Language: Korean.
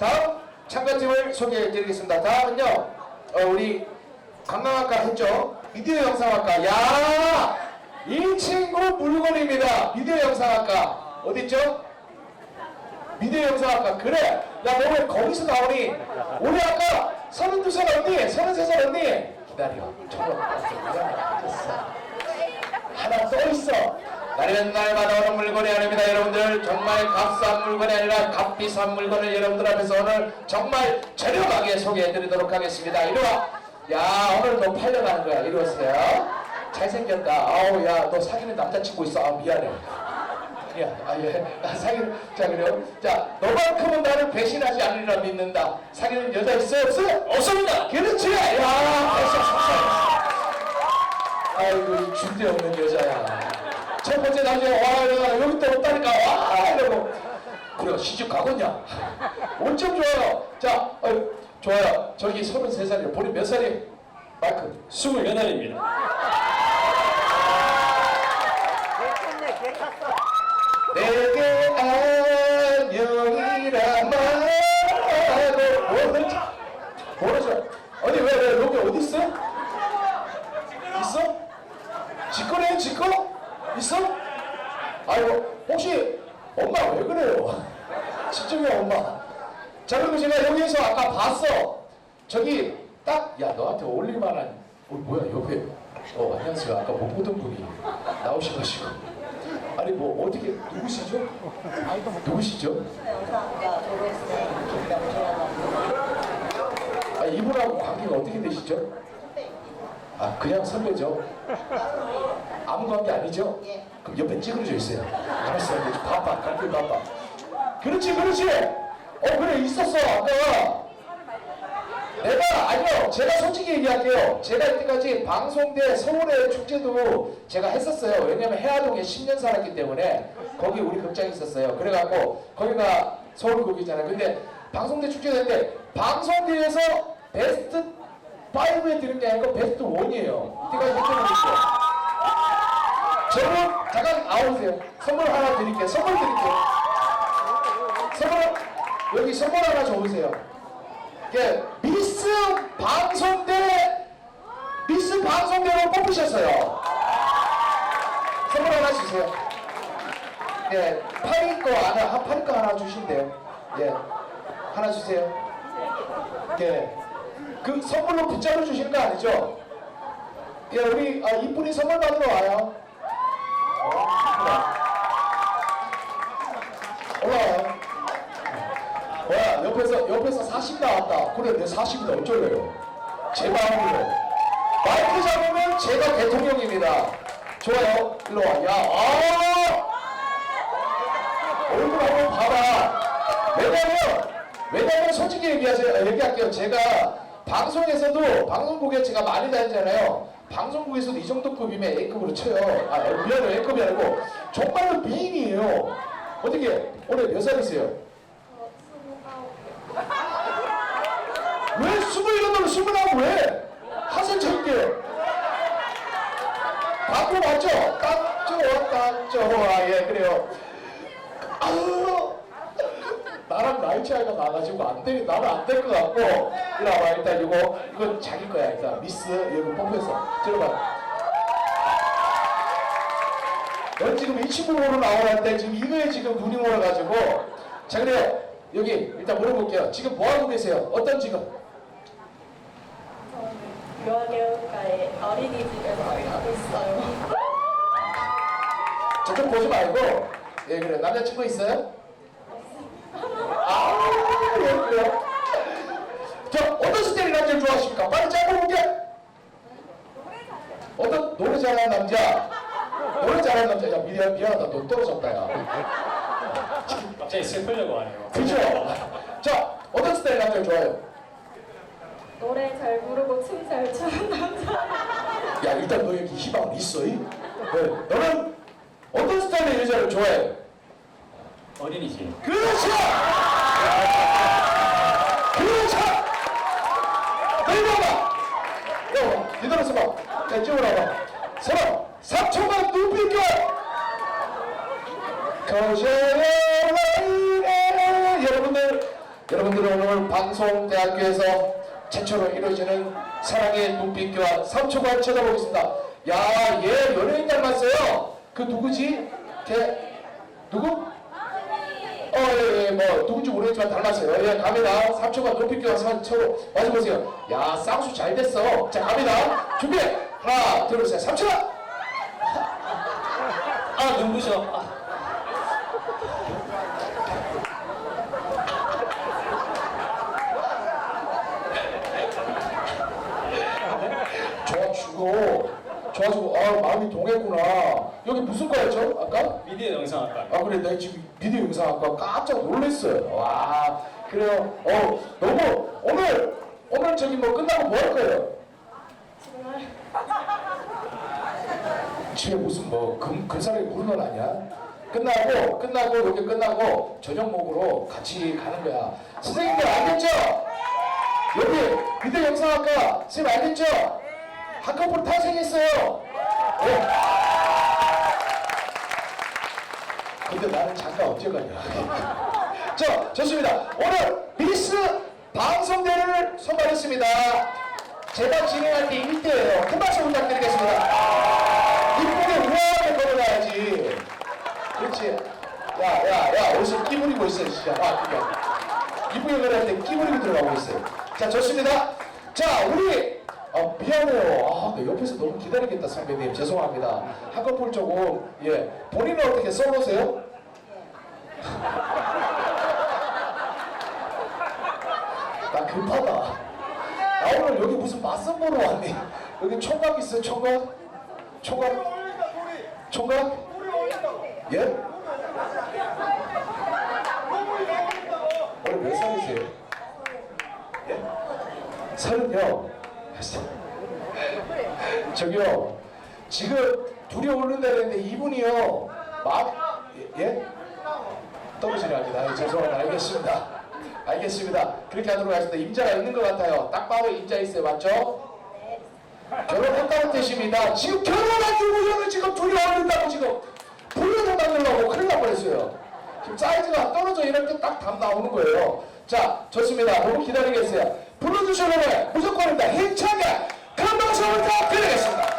다음 참가팀을 소개해 드리겠습니다. 다음은요, 어, 우리 관광학과 했죠? 미디어 영상학과. 야! 이 친구 물건입니다. 미디어 영상학과. 어딨죠? 미디어 영상학과. 그래! 야, 너왜 거기서 나오니? 우리 아까 32살 언니, 33살 언니. 기다려. 저거 하나 또 있어. 날이면 날마다 오는 물건이 아닙니다. 여러분들 정말 값싼 물건이 아니라 값비싼 물건을 여러분들 앞에서 오늘 정말 저렴하게 소개해드리도록 하겠습니다. 이리 와. 야 오늘 너 팔려가는 거야. 이리 오세요. 잘생겼다. 아우 야너 사귀는 남자친구 있어. 아 미안해. 야, 아, 예. 아, 사귀는, 자, 그래요? 자, 너만큼은 나를 배신하지 않으리라 믿는다. 사귀는 여자 있어요? 없어요? 없습니다. 그렇지! 야, 됐어, 됐어. 아이고 이 준대 없는 여자야 첫 번째 남자 와 여기 또 없다니까. 와 이러고. 그래 시집 가겠냐? 엄청 좋아요 자 어, 좋아요. 저기 33살이에요. 본인 몇 살이에요? 마이크. 28알입니다. 내게 안녕이라 말하고 모르죠 모르죠 어디 왜왜 여기 어디 있어 있어 직거래요 직거 있어 아이고 혹시 엄마 왜 그래요 집중해 엄마 자 그리고 제가 여기에서 아까 봤어 저기 딱 야 너한테 어울릴 만한 어 뭐야 옆에 어 안녕하세요 아까 못 보던 분이 나오셔가지고 아니 뭐 어떻게 누구시죠? 누구시죠? 아 이분하고 관계가 어떻게 되시죠? 아 그냥 선배죠? 아무 관계 아니죠? 예. 그럼 옆에 찌그러져 있어요. 알았어, 바빠, 갈길 바빠. 그렇지, 그렇지. 어 그래 있었어 아까. 내가 아니요, 제가 솔직히 얘기할게요. 제가 이때까지 방송대 서울의 축제도 제가 했었어요. 왜냐면 해화동에 10년 살았기 때문에 거기 우리 극장이 있었어요. 그래갖고 거기가 서울 거기잖아요. 근데 방송대 축제도 했는데 방송대에서 베스트 5에 드는 게 아니고 베스트 1이에요. 이때까지 거죠. 저는 잠깐 나오세요. 선물 하나 드릴게요. 선물 드릴게요. 선물 여기 선물 하나 줘보세요. 이게 미스 방송대 미스 방송대로 뽑으셨어요. 선물 하나 주세요. 예, 파리 거 하나, 한 파리 거 하나 주신대요. 예, 하나 주세요. 예, 그 선물로 붙잡아 주시는 거 아니죠? 예, 우리 아, 이쁜이 선물 받으러 와요. 올라와요. 뭐야 옆에서 옆에서 40 나왔다. 그래 내 40이다 어쩔래요? 제 마음으로. 마이크 잡으면 제가 대통령입니다. 좋아요. 일로 와. 야, 아! 얼굴 한번 봐봐. 왜냐면 왜냐면 솔직히 얘기하세요. 얘기할게요. 제가 방송에서도 방송국에 제가 많이 다니잖아요. 방송국에서도 이 정도 급이면 A급으로 쳐요. 아, 미안해요. A급이 아니고 정말로 미인이에요. 어떻게 올해 몇 살이세요? 왜 스물여덟, 스물아홉 왜? 하선 젊게. 바꾸 맞죠? 딱 좋아, 딱 좋아. 예, 그래요. 아우, 나이 차이가 나가지고 안 돼, 나는 안 될 것 같고. 이리 와봐, 일단 이거, 이건 자기 거야, 일단. 미스, 여기 뽑혔어. 들어봐. 넌 지금 이 친구 보러 나오는데 지금 이거에 지금 눈이 멀어가지고. 자, 그래요. 여기 일단 물어볼게요. 지금 뭐 하고 계세요? 어떤 직업? 유아교육과의 어린이집에서 일하고 있어요. 저쪽 보지 말고 예 그래 남자친구 있어요? 아 예, 그래요 저 남자 좋아하십니까? 빨리 짧은 게 어떤 노래 잘하는 남자 노래 잘하는 남자 야 미안, 미안하다 너 떨어졌다 야 갑자기 슬프려고 하네요. 그죠? 자 어떤 스타일 남자 좋아해요? 노래 잘 부르고 춤 잘 추는 남자. 야 일단 너 여기 희망은 있어 이? 네. 너는 어떤 스타일의 여자를 좋아해? 어린이집. 그렇죠! 그렇죠! 너 이리 와봐! 너 와봐. 니들은 서봐. 자, 이쪽으로 와봐. 서봐. 3초만 눈빛 껴! 여러분들, 여러분 여러분들은 오늘 방송대학교에서 최초로 이루어지는 사랑의 눈빛 교환 3초간 쳐다보겠습니다. 야, 얘 연예인 닮았어요. 그 누구지? 걔 누구? 누군지 모르겠지만 닮았어요. 예, 갑니다. 3초간 눈빛 교환 3초. 맞아 보세요. 야, 쌍수 잘 됐어. 자, 갑니다. 준비. 하나, 둘, 셋. 3초. 아 눈부셔. 좋아주고, 아, 마음이 동했구나. 여기 무슨 과였죠? 아까? 미디어 영상학과. 아 그래 내가 지금 미디어 영상학과 깜짝 놀랐어요 와 그래요 어 너무 오늘 오늘 저기 뭐 끝나고 뭐 할 거예요 정말 집에 무슨 뭐 금, 근사를 부르는 건 아니야 끝나고 끝나고 여기 끝나고 저녁 먹으러 같이 가는 거야 선생님들 알겠죠 여기 미디어 영상학과 선생님 알겠죠 한꺼풀 탄생했어요 네. 근데 나는 잠깐 어쩌가냐. 자, 좋습니다. 오늘 미스 방송대를 선발했습니다. 제가 진행할 때 1대예요. 큰 박수 부탁드리겠습니다. 이쁘게 우아하게 걸어가야지. 그렇지. 야, 야, 야, 어디서 끼 부리고 있어, 진짜. 아, 그게. 이쁘게 걸어야 돼. 끼 부리고 들어가고 있어요. 자, 좋습니다. 자, 우리 아, 미안해요. 아, 내 옆에서 너무 기다리겠다, 선배님. 죄송합니다. 한꺼풀 조금, 예. 본인은 어떻게 써보세요? 나 급하다. 나 오늘 여기 무슨 맞선 보러 왔니? 여기 총각 있어, 총각? 총각? 총각? 예? 올해 몇 살이세요? 예? 서른요. 저기요, 지금 둘이 오른다 그랬는데 이분이요, 막, 예? 예? 떨어지려 합니다. 예, 죄송합니다. 알겠습니다. 알겠습니다. 그렇게 하도록 하겠습니다. 임자가 있는 것 같아요. 딱 봐도 임자 있어요. 맞죠? 결혼했다는 뜻입니다. 지금 결혼한 주부녀는 지금 어른다고 지금 불륜을 만들려고 큰일 날 뻔했어요. 지금 사이즈가 떨어져 이렇게 딱답 나오는 거예요. 자, 좋습니다. 너무 기다리겠어요. 여러분 무조건입니다. 힘차게 큰 박수 부탁드리겠습니다. 반갑습니다.